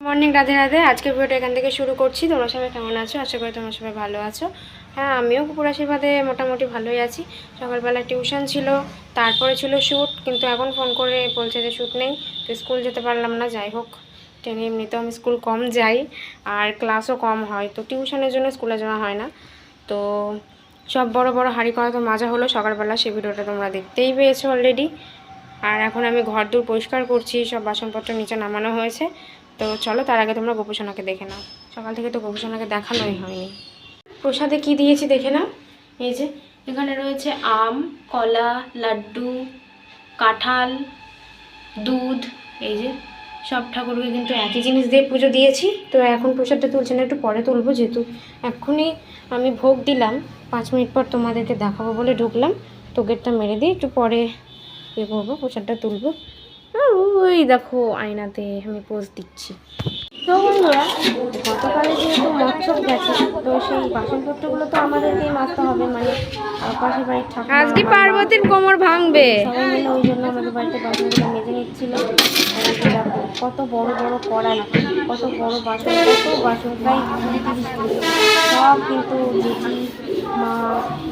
Morning Radhe Radhe. আজকে ভিডিওটা এখান থেকে শুরু করছি। তোমরা সবাই কেমন আছো? আশা করি তোমরা সবাই ভালো আছো। হ্যাঁ আমিও কুকুর আশীর্বাদে মোটামুটি ভালোই আছি। সকালবেলা টিউশন ছিল, তারপরে ছিল শ্যুট কিন্তু এখন ফোন করে বলছে যে শ্যুট নেই, তো স্কুল যেতে পারলাম না। যাই হোক, ট্রেনে এমনিতেও আমি স্কুল কম যাই, আর ক্লাসও কম হয়, তো টিউশনের জন্য স্কুলে যাওয়া হয় না। তো সব বড় বড় হাঁড়ি করা তো মজা হলো। সকালবেলা সেই ভিডিওটা তোমরা দেখতেই পেয়েছ অলরেডি আর এখন আমি ঘর দূর পরিষ্কার করছি, সব বাসনপত্র নিচে নামানো হয়েছে। তো চলো তার আগে তোমরা গোপুসোনাকে দেখে নাও। সকাল থেকে তো গোপুসোনাকে দেখানোই হয়নি। প্রসাদে কি দিয়েছি দেখে নাও। এই যে, এখানে রয়েছে আম, কলা, লাড্ডু, কাঁঠাল, দুধ, এই যে, সব ঠাকুরকে কিন্তু একই জিনিস দিয়ে পুজো দিয়েছি। তো এখন প্রসাদটা তুলছে না, একটু পরে তুলবো যেহেতু। এক্ষুনি আমি ভোগ দিলাম, পাঁচ মিনিট পর তোমাদেরকে দেখাবো বলে ঢুকলাম। তো গেটটা মেরে দিয়ে একটু পরে ইয়ে করব প্রসাদটা তুলবো। ওই দেখো আয়নাতে আমি পোজ দিচ্ছি। তো বন্ধুরা গতকালে যেহেতু মৎসব গেছে তো সেই বাসনপত্রগুলো তো আমাদেরকেই মাজতে হবে মানে পাশের বাড়ির ঠাকুমা আজকে পার্বতীর কোমর ভাঙবে। সবাই মিলে ওই জন্য আমাদের বাড়িতে বাসনগুলো মেজে নিচ্ছিল। কত বড় বড় কড়াই কত বড় বাসন কত বাসন প্রায় কুড়ি তিরিশ। সব কিন্তু মা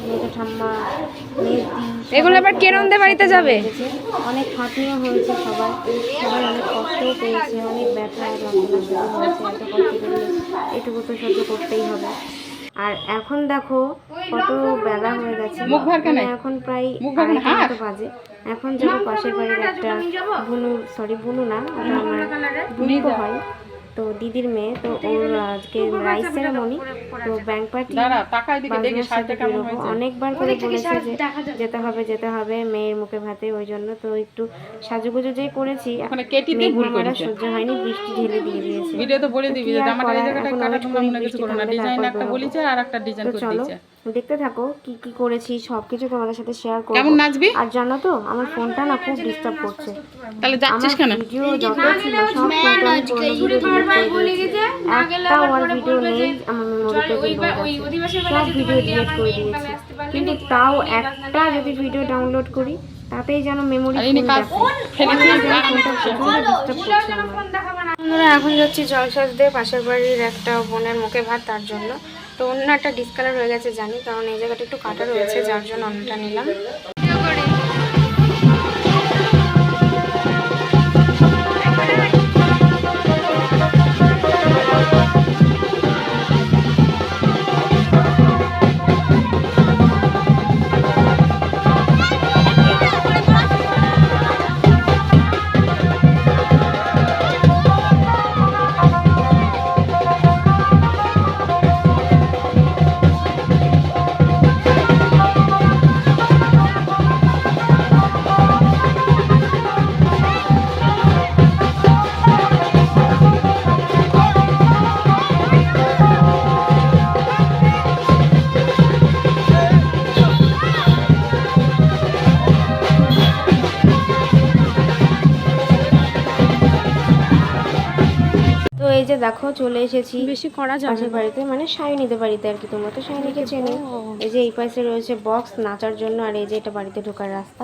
মেয়েটা ঠাম্মা মেয়েদি এগুলো আবার বাড়িতে যাবে? অনেক খাটনিও হয়েছে সবাই সবাই অনেক কষ্টও পেয়েছে অনেক ব্যথা যন্ত্রণা শুরু হয়েছে এত কষ্ট করলে এটুকু তো সহ্য করতেই হবে। আর এখন দেখো কত বেলা হয়ে গেছে। মানে এখন প্রায় আড়াইটা বাজে। এখন যাব পাশের বাড়ির একটা বুনু সরি বুনু না ওটা আমার বুনিকো হয়। তো দিদির মেয়ে তো ওর আজকে রাইস সেরেমনি তো ব্যাংক পার্টি অনেকবার করে বলেছে যে যেতে হবে যেতে হবে মেয়ের মুখে ভাতে ওই জন্য তো একটু সাজুগুজু যেই করেছি ওখানে কেটি দিয়ে ভুল করেছে। সহ্য হয়নি বৃষ্টি ঢেলে দিয়ে দিয়েছে। ভিডিও তো বলে দিবি যে জামাটা এই জায়গাটা কাটা তোমরা মনে কিছু বৃষ্টি করো না। ডিজাইন একটা বলেছে আর একটা ডিজাইন করে চলো। দিয়েছে। দেখতে থাকো কি কি করেছি সব কিছু তোমাদের সাথে শেয়ার করব। কেমন নাচবি? আর জানো তো আমার ফোনটা না খুব ডিস্টার্ব করছে। তাহলে যাচ্ছিস কেন? ভিডিও যত ছিল সব ফটো আমি করে দিয়েছি একটাও আর ভিডিও নেই আমার মেমোরিতে সব ভিডিও ডিলিট করে দিয়েছি। কিন্তু তাও একটা যদি ভিডিও ডাউনলোড করি তাতেই যেন মেমোরি আর ইনি কাজ ফেলে আমরা। এখন যাচ্ছি জলসাজ দিয়ে পাশের বাড়ির একটা বোনের মুখে ভাত তার জন্য। তো অন্যটা ডিসকালার হয়ে গেছে জানি, কারণ এই জায়গাটা একটু কাটা রয়েছে, যার জন্য অন্যটা নিলাম। যে দেখো চলে এসেছি বেশি করা পাশের বাড়িতে মানে শাইনিদের বাড়িতে আর কি তোমরা তো শাইনিকে চেনে। এই যে এই পাশে রয়েছে বক্স নাচার জন্য আর এই যে এটা বাড়িতে ঢোকার রাস্তা।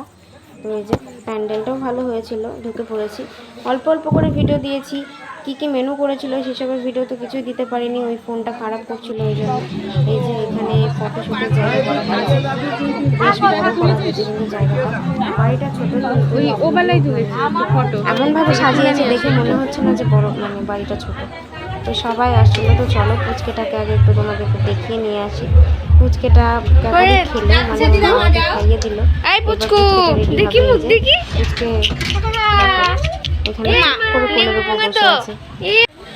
তো এই যে প্যান্ডেলটাও ভালো হয়েছিল ঢুকে পড়েছি। অল্প অল্প করে ভিডিও দিয়েছি। কি কি মেনু করেছিল সেসবের ভিডিও তো কিছুই দিতে পারিনি ওই ফোনটা খারাপ করছিল ওই জন্য। এই যে এখানে ফটোশুটের জায়গা বেশ বড় করা হয়েছে কিন্তু জায়গাটা বাড়িটা ছোট ওই ও তুলেছি ফটো এমনভাবে সাজিয়েছে দেখে মনে হচ্ছে না যে বড় মানে বাড়িটা ছোট। তো সবাই আসছিল তো চলো পুচকেটাকে আগে একটু তোমাদেরকে দেখিয়ে নিয়ে আসি। পুচকেটা খেলে মানে খাইয়ে দিল। এবার পুচকু পুচকেটা ready দেখি দেখি। পুচকে এখানে করে কোলের উপর বসে আছে।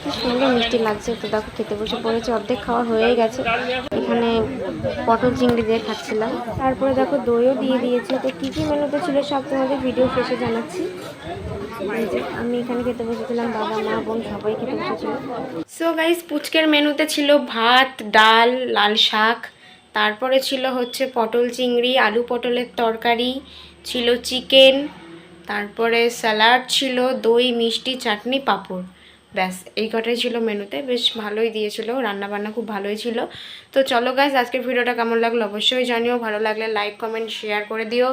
কি সুন্দর মিষ্টি লাগছে তো দেখো খেতে বসে পড়েছে অর্ধেক খাওয়া হয়ে গেছে। এখানে পটল চিংড়ি দিয়ে খাচ্ছিলাম। তারপরে দেখো দইও দিয়ে দিয়েছে। তো কী কী মেনুতে ছিল সব তোমাদের ভিডিও শেষে জানাচ্ছি। আমি এখানে খেতে বসেছিলাম বাবা মা বোন সবাই খেতে বসেছিল। সো গাইস পুচকের মেনুতে ছিল ভাত ডাল লাল শাক। তারপরে ছিল হচ্ছে পটল চিংড়ি আলু পটলের তরকারি ছিল চিকেন তারপরে স্যালাড ছিল দই, মিষ্টি, চাটনি, পাঁপড়। ব্যাস, এই কটাই ছিল মেনুতে। বেশ ভালোই দিয়েছিল। রান্না বান্না খুব ভালোই ছিল। তো চলো গাইজ আজকের ভিডিওটা কেমন লাগল অবশ্যই জানিও। ভালো লাগলে লাইক কমেন্ট শেয়ার করে দিও।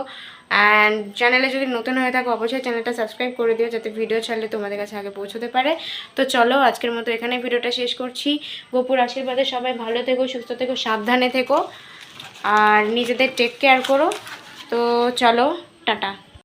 অ্যান্ড চ্যানেলে যদি নতুন হয়ে থাকো, অবশ্যই চ্যানেলটা সাবস্ক্রাইব করে দিও যাতে ভিডিও ছাড়লে তোমাদের কাছে আগে পৌঁছতে পারে। তো চলো, আজকের মতো এখানে ভিডিওটা শেষ করছি। গোপুর আশীর্বাদে সবাই ভালো থেকো, সুস্থ থেকো, সাবধানে থেকো। আর নিজেদের টেক কেয়ার করো। তো চলো, টাটা।